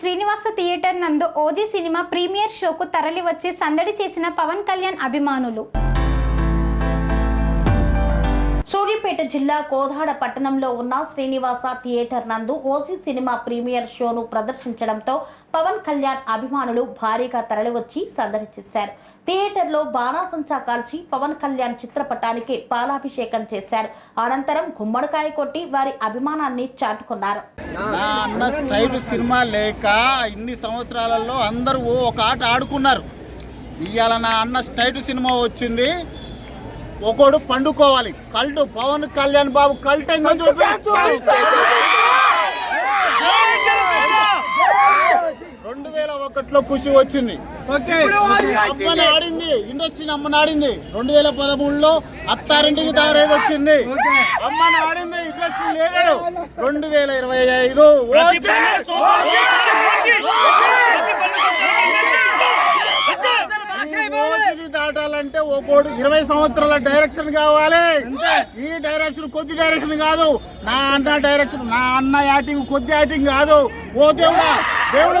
Srinivasa theatre నందు OG cinema premiere షోకు తరలివచ్చి సందడి చేసిన పవన్ కళ్యాణ్ అభిమానులు. సూర్యాపేట జిల్లా కోదాడ పట్టణంలో ఉన్న శ్రీనివాస థియేటర్ నందు ఓసీ సినిమా ప్రీమియర్ షోను ప్రదర్శించడంతో పవన్ కళ్యాణ్ అభిమానులు భారీగా తరలివచ్చి సందడి చేశారు. థియేటర్లో బాణాసంచా కాల్చి పవన్ కళ్యాణ్ చిత్రపటానికి పాలాభిషేకం చేశారు. అనంతరం గుమ్మడికాయ కొట్టి వారి అభిమానాన్ని చాటుకున్నారు. అన్న స్టైల్ సినిమా లేక ఇన్ని సంవత్సరాలలో అందరూ ఒక ఆట ఆడుకున్నారు. ఇవాళ నా అన్న స్టైల్ సినిమా వచ్చింది. ఒకడు పండుకోవాలి. కల్టు పవన్ కళ్యాణ్ బాబు కల్ట్ రెండు వేల ఒకటిలో ఖుషి వచ్చింది. అమ్మని ఆడింది. ఇండస్ట్రీని అమ్మని ఆడింది. రెండు వేల పదమూడులో అత్తారింటికి దారేది వచ్చింది. అమ్మని ఆడింది ఇండస్ట్రీ లేడాడు రెండు వేల ఇరవై ఐదు దాటాలంటే ఒక్కోడు ఇరవై సంవత్సరాల డైరెక్షన్ కావాలి. ఈ డైరెక్షన్ కొద్ది డైరెక్షన్ కాదు. నా అన్న డైరెక్షన్ నా అన్న యాక్టింగ్ కొద్ది యాక్టింగ్ కాదు. ఓ దేవుడా దేవుడు